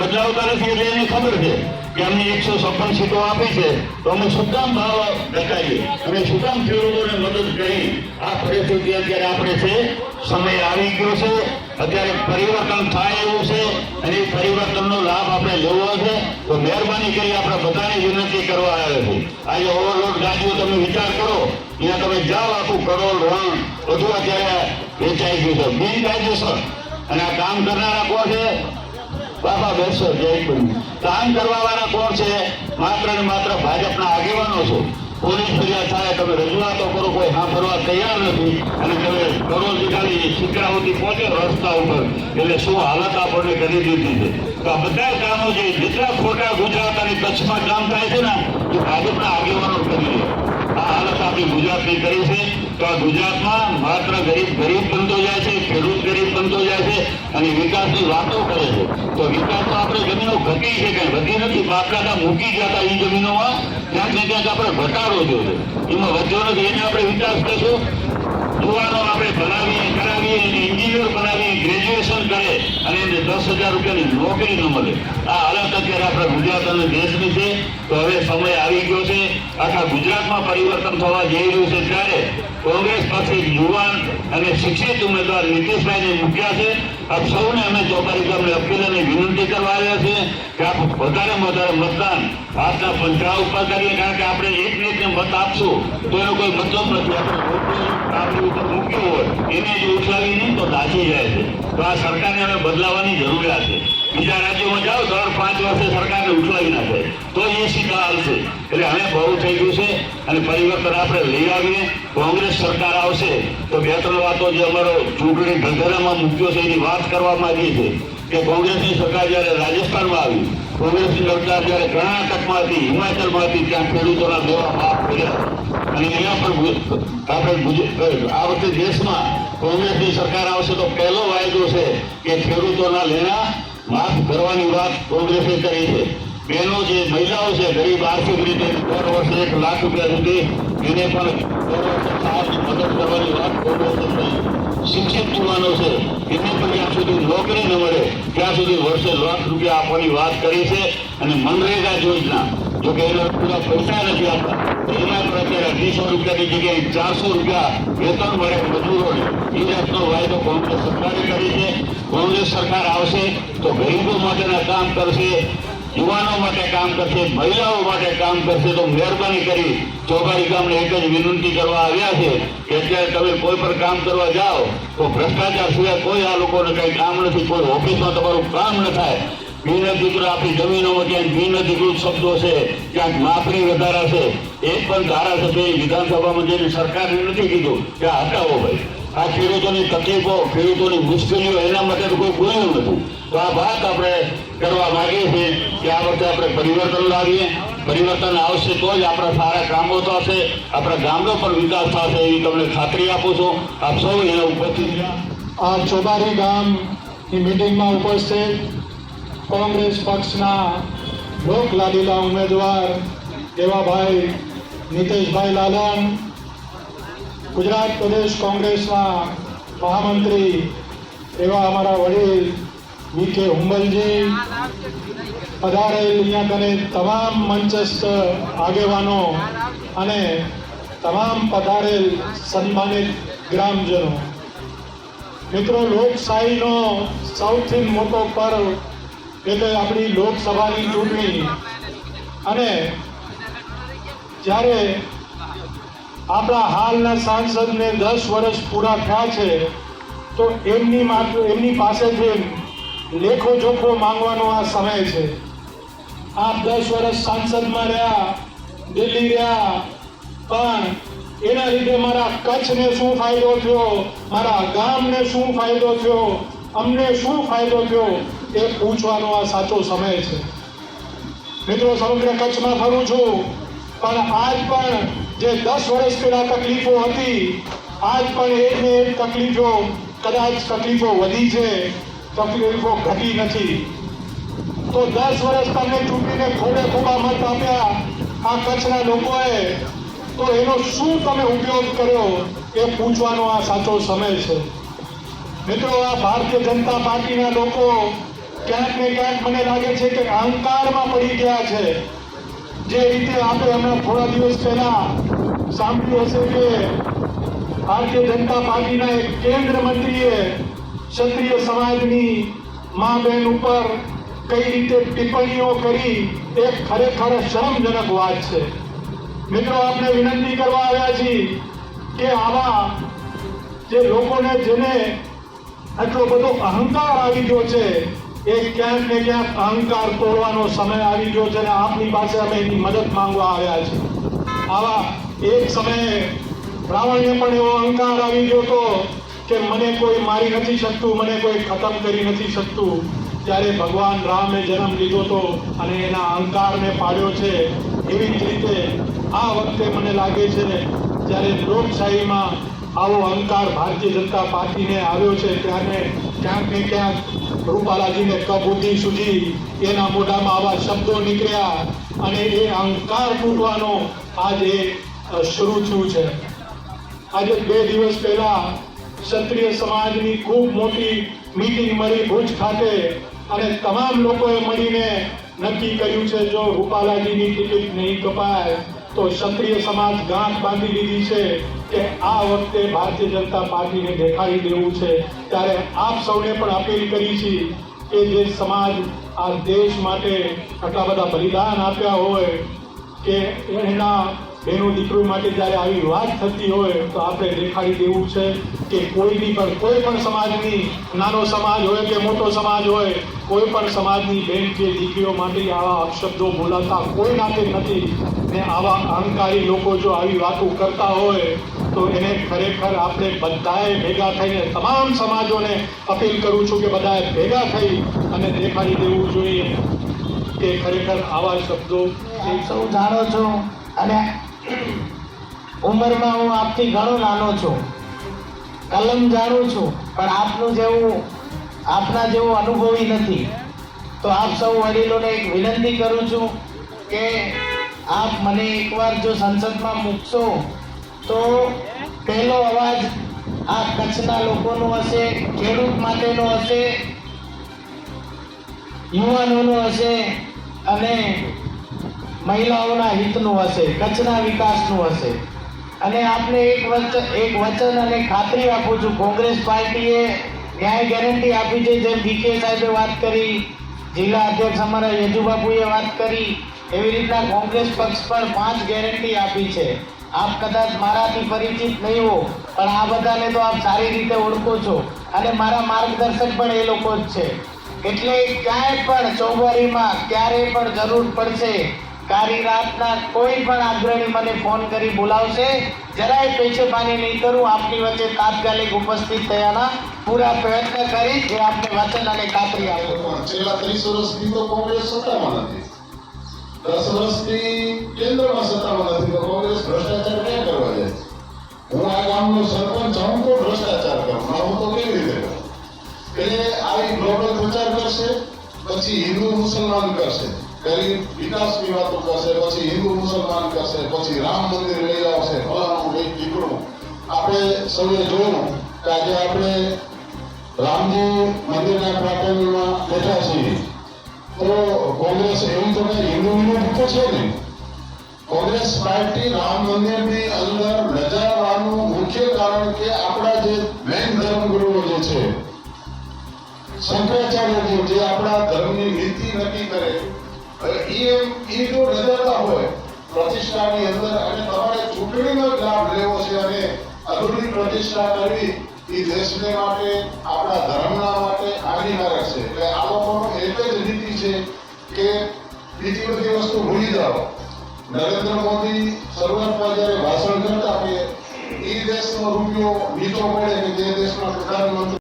બદલાવતા નથી એટલે ખબર છે કે અમને એકસો છપ્પન સીટો આપી છે. તો અમે સુકામ ભાવ ડકાઈએ અને સુકામ ખેડૂતોને મદદ કરી આ પરિસ્થિતિ અત્યારે આપણે છે. સમય આવી ગયો છે. અત્યારે પરિવર્તન થાય એવું છે અને એ પરિવર્તનનો લાભ આપણે લેવો છે. તો મહેરબાની કરી આપણે બધાને વિનંતી કરવા આવે છે આજે ઓવરલોડ ગાડીઓ તમે વિચાર કરો. ત્યાં તમે જાઓ આખું કરોડ રણ. બધું અત્યારે વેચાઈ ગયું છે. બિનકાયદેસર. અને આ કામ કરનારા કોણ છે? બાબા બેસો, જય કામ કરવા વાળા કોણ છે? માત્ર ને માત્ર ભાજપના આગેવાનો છે. પોલીસ ફરિયાદ થાય, તમે રજૂઆતો કરો, કોઈ હા તૈયાર નથી. અને તમે દરરોજ ખાલી શિકરાઓથી પહોંચે રસ્તા ઉપર. એટલે શું હાલત આપણને કરી દીધી છે? તો આ બધા કામો જે જેટલા ખોટા ગુજરાત અને કચ્છમાં કામ થાય છે ને, એ ભાજપના આગેવાનો કરી આ હાલત આપણી ગુજરાતની કરી છે. તો આ ગુજરાતમાં માત્ર ગરીબ ગરીબ બનતો જાય છે, ખેડૂત ગરીબ બનતો જાય છે અને વિકાસની વાતો કરે છે. તો વિકાસ તો આપણે જમીનો ઘટી છે કઈ વધી નથી? બાપદાદા મૂકી ગયા હતા એ જમીનોમાં. ક્યાંક ને ક્યાંક આપણે ઘટાડો છે. એમાં વધ્યો નથી. એને આપણે વિકાસ કરશું. યુવાનો આપણે ભણાવીએ, કરાવીએ એને એન્જિનિયર બનાવીએ ગ્રેજ્યુએશન કરે અને એને દસ હજાર રૂપિયાની નોકરી ન મળે. આ આખા ગુજરાતમાં પરિવર્તન થવા જઈ રહ્યું છે ઉમેદવાર નીતિશભાઈને મૂક્યા છે. આપ સૌને અમે ચોપારી ગામને અપીલ વિનંતી કરવા છે કે આપ વધારેમાં વધારે મતદાન હાથના પંચા ઉપર કરીએ, કારણ કે આપણે એક ને મત આપશું. તો એનો કોઈ મતલબ નથી. આપણે મૂક્યો હોય, એને જ ઉઠાવી નહીં તો દાઝી જાય છે. તો આ સરકારને હવે બદલાવાની જરૂરિયાત છે. બીજા રાજ્યોમાં જાઓ ત્રણ પાંચ વર્ષે સરકારને ઉઠલાવી નાખે તો એ સીધા આવશે એટલે હવે બહુ થઈ ગયું છે અને પરિવર્તન આપણે લઈ આવીએ. કોંગ્રેસ સરકાર આવશે, તો બે ત્રણ વાતો જે અમારો ચૂંટણી ઢંઢેરામાં મૂક્યો છે, એની વાત કરવા માંગીએ છીએ કે કોંગ્રેસની સરકાર જ્યારે રાજસ્થાનમાં આવી, કોંગ્રેસની સરકાર જ્યારે કર્ણાટકમાં હતી હિમાચલમાં હતી ત્યાં ખેડૂતોના દેવા માફ કર્યા. અને અહીંયા પણ આપણે આ વખતે દેશમાં કોંગ્રેસની સરકાર આવશે તો પહેલો વાયદો છે કે ખેડૂતોના લેણા માફ કરવાની વાત કોંગ્રેસે કરી છે. બહેનો જે મહિલાઓ છે, ગરીબ આર્થિક રીતે દર વર્ષે એક લાખ રૂપિયા સુધી એને પણ મદદ કરવાની વાત કોંગ્રેસે કરી શિક્ષિત યુવાનો છે, એને પણ જ્યાં સુધી નોકરી ન મળે, ત્યાં સુધી વર્ષે લાખ રૂપિયા આપવાની વાત કરી છે અને મનરેગા યોજના ચારસો રૂપિયા વેતન મળે મજૂરોને. એ જાતનો વાયદો કોંગ્રેસ સરકારે કરી છે. કોંગ્રેસ સરકાર આવશે તો ગરીબો માટેના કામ કરશે, યુવાનો માટે કામ કરશે, મહિલાઓ માટે કામ કરશે તો મહેરબાની કરી ચોબારી ગામને એક જ વિનંતી કરવા આવ્યા છે કે અત્યારે તમે કોઈ પણ કામ કરવા જાઓ તો ભ્રષ્ટાચાર સિવાય કોઈ આ લોકોને કઈ કામ નથી, કોઈ ઓફિસમાં તમારું કામ ન થાય. બિનઅધિકૃત આપણી જમીનોમાં ભીન અધિકૃત શબ્દો છે, ક્યાંક માપણી વધારા છે. એક પણ ધારાસભ્ય વિધાનસભામાં જઈને સરકારે નથી કીધું, કે હટાવો ભાઈ. આ ખેડૂતોની તકલીફો, ખેડૂતોની મુશ્કેલીઓ, એના માટે તો કોઈ બોલ્યું નથી. તો આ વાત આપણે કરવા માંગીએ છીએ કે આ વખતે આપણે પરિવર્તન લાવીએ. પરિવર્તન આવશે તો જ આપણા સારા કામો થશે, આપણા ગામનો પણ વિકાસ થશે એવી તમને ખાતરી આપું છું. આપ સૌ એના ઉપસ્થિત આ ચોબારી ગામની મિટિંગમાં ઉપસ્થિત. કોંગ્રેસ પક્ષના લોક લાડીલા ઉમેદવાર દેવાભાઈ નીતિશભાઈ લાલન, ગુજરાત પ્રદેશ કોંગ્રેસના મહામંત્રી એવા અમારા વડીલ વી કે હુંબલજી, પધારેલ અહીંયા કને તમામ મંચસ્થ આગેવાનો અને તમામ પધારેલ સન્માનિત ગ્રામજનો. મિત્રો, લોકશાહીનો સૌથી મોટો પર્વ એટલે આપણી લોકસભાની ચૂંટણી અને જ્યારે આપણા હાલના સાંસદને દસ વર્ષ પૂરા થયા છે, તો એમની એમની પાસેથી લેખો જોખો માંગવાનો આ સમય છે. આપ દસ વર્ષ સાંસદમાં રહ્યા, દિલ્હી રહ્યા, પણ એના લીધે મારા કચ્છને શું ફાયદો થયો, મારા ગામને શું ફાયદો થયો અમને શું ફાયદો થયો એ પૂછવાનો આ સાચો સમય છે. મિત્રો, સમગ્ર કચ્છમાં ફરું છું, પણ આજ પણ જે દસ વર્ષ પહેલા તકલીફો હતી, આજ પણ એક ને એક તકલીફો, કદાચ તકલીફો વધી છે, તકલીફો ઘટી નથી. તો દસ વર્ષ તમને ચૂંટીને ખોડે ખોબા મત આપ્યા આ કચ્છના લોકોએ, તો એનો શું તમે ઉપયોગ કર્યો એ પૂછવાનો આ સાચો સમય છે. મિત્રો, આ ભારતીય જનતા પાર્ટીના લોકો ક્યાંક ને ક્યાંક મને લાગે છે કે અહંકારમાં પડી ગયા છે. જે રીતે આપણે હમણાં થોડા દિવસ પહેલા સાંભળ્યું હશે કે ભારતીય જનતા પાર્ટીના એક કેન્દ્ર મંત્રીએ ક્ષત્રિય સમાજની મા બહેન ઉપર કઈ રીતે ટિપ્પણીઓ કરી, એ ખરેખર શરમજનક વાત છે. મિત્રો આપણે વિનંતી કરવા આવ્યા છીએ કે આવા જે લોકોને જેને આટલો બધો અહંકાર આવી ગયો છે. એ ક્યાંક ને ક્યાંક અહંકાર તોડવાનો સમય આવી ગયો છે અને આપની પાસે અમે એની મદદ માંગવા આવ્યા છે. આવા એક સમયે રાવણને પણ એવો અહંકાર આવી ગયો હતો કે મને કોઈ મારી નથી શકતું, મને કોઈ ખતમ કરી નથી શકતું. ત્યારે ભગવાન રામે જન્મ લીધો હતો અને એના અહંકારને પાડ્યો છે. એવી જ રીતે આ વખતે મને લાગે છે જ્યારે લોકશાહીમાં આવો અહંકાર ભારતીય જનતા પાર્ટીને આવ્યો છે ત્યારે ક્યાંક ને ક્યાંક રૂપાલાજીને કબૂતી સુધી એના મોઢામાં આવા શબ્દો નીકળ્યા અને એ અહંકાર તૂટવાનો આજે શરૂ થયું છે. આજે બે દિવસ પહેલા ક્ષત્રિય સમાજની ખૂબ મોટી મીટિંગ મળી ભુજ ખાતે અને તમામ લોકોએ મળીને નક્કી કર્યું છે જો રૂપાલાજીની ટિકિટ નહીં કપાય તો ક્ષત્રિય સમાજ ગાંઠ બાંધી લીધી છે. કે આ વખતે ભારતીય જનતા પાર્ટીને દેખાડી દેવું છે, ત્યારે આપ સૌને પણ અપીલ કરી છે કે જે સમાજ આ દેશ માટે આટલા બધા બલિદાન આપ્યા હોય, કે એના બહેનો દીકરો માટે જ્યારે આવી વાત થતી હોય, તો આપણે દેખાડી દેવું છે કે કોઈની પણ, કોઈ પણ સમાજની, નાનો સમાજ હોય કે મોટો સમાજ હોય, કોઈ પણ સમાજની બેન કે દીકરીઓ માટે આવા અપશબ્દો બોલાતા કોઈ નાતે નથી. ને આવા અહંકારી લોકો જો આવી વાતો કરતા હોય તો એને ખરેખર આપણે બધાએ ભેગા થઈને, તમામ સમાજોને અપીલ કરું છું કે બધાએ ભેગા થઈ અને દેખાડી દેવું જોઈએ કે ખરેખર આવા શબ્દો સૌ જાણો છો અને ઉંમરમાં હું આપથી ઘણો નાનો છું. કલમ જાણું છું, પણ આપનું જેવું, આપના જેવો અનુભવી નથી. તો આપ સૌ વડીલોને એક વિનંતી કરું છું કે આપ મને એકવાર જો સંસદમાં મૂકશો તો પહેલો અવાજ આ કચ્છના લોકોનો હશે, ખેડૂત માટેનો હશે, યુવાનોનો હશે અને મહિલાઓના હિતનું હશે, કચ્છના વિકાસનું હશે. અને આપને એક વચન એક વચન અને ખાતરી આપું છું, કોંગ્રેસ પાર્ટીએ ન્યાય ગેરંટી આપી છે, જેમ ડીકે સાહેબે વાત કરી, જિલ્લા અધ્યક્ષ અમારા યજુબાબુએ વાત કરી, એવી રીતના કોંગ્રેસ પક્ષ પર પાંચ ગેરંટી આપી છે. આપ કદાચ મારાથી પરિચિત નહીં હો, પણ આ બધાને તો આપ સારી રીતે ઓળખો છો અને મારા માર્ગદર્શક પણ એ લોકો જ છે. એટલે ક્યાંય પણ ચોબારીમાં ક્યારેય પણ જરૂર પડશે, કારી રાતના કોઈ પણ અગ્રણી મને ફોન કરી બોલાવશે, જરાય પૈસે પાણી નહીં કરું, આપની વચ્ચે તાત્કાલિક ઉપસ્થિત થયાના પૂરા પ્રયત્ન કરીશ, જે આપને વચન અને ખાતરી આપું. છેલ્લા ત્રીસ વર્ષથી તો કોંગ્રેસ સત્તામાં નથી. દસ વર્ષથી કેન્દ્રમાં સત્તામાં નથી તો કોંગ્રેસ ભ્રષ્ટાચાર ક્યાં કરવા જાય? હું આ ગામનો સરપંચ હું તો ભ્રષ્ટાચાર કરું ના હું તો કેવી રીતે એટલે આવી ગ્લોબલ પ્રચાર કરશે, પછી હિન્દુ મુસલમાન કરશે. ગરીબ વિકાસની વાતો કરશે, પછી હિન્દુ મુસલમાન કરશે, પછી રામ મંદિર લઈ આવશે, ફલાણું એક દીકરું આપણે સૌએ જોયું કે આજે આપણે રામજી મંદિરના પ્રાંગણમાં બેઠા છીએ. કોંગ્રેસ એવું તો કઈ હિન્દુ વિરોધી તો છે નહીં કોંગ્રેસ પાર્ટી રામ મંદિરની અંદર લજાવવાનું મુખ્ય કારણ કે આપણા જે મેન ધર્મગુરુઓ જે છે શંકરાચાર્યજી જે આપણા ધર્મની નીતિ નક્કી કરે એમ એ જો રજાતા હોય પ્રતિષ્ઠાની અંદર અને તમારે ચૂંટણીનો લાભ લેવો છે અને અધૂરી પ્રતિષ્ઠા કરવી એ દેશને માટે, આપણા ધર્મના માટે હાનિકારક છે. એટલે આ લોકોનો એક જ નીતિ છે કે બીજી બધી વસ્તુ ભૂલી જાઓ. નરેન્દ્ર મોદી શરૂઆતમાં જ્યારે ભાષણ કરતા કે એ દેશનો રૂપિયો નીચો પડે કે જે દેશમાં પ્રધાનમંત્રી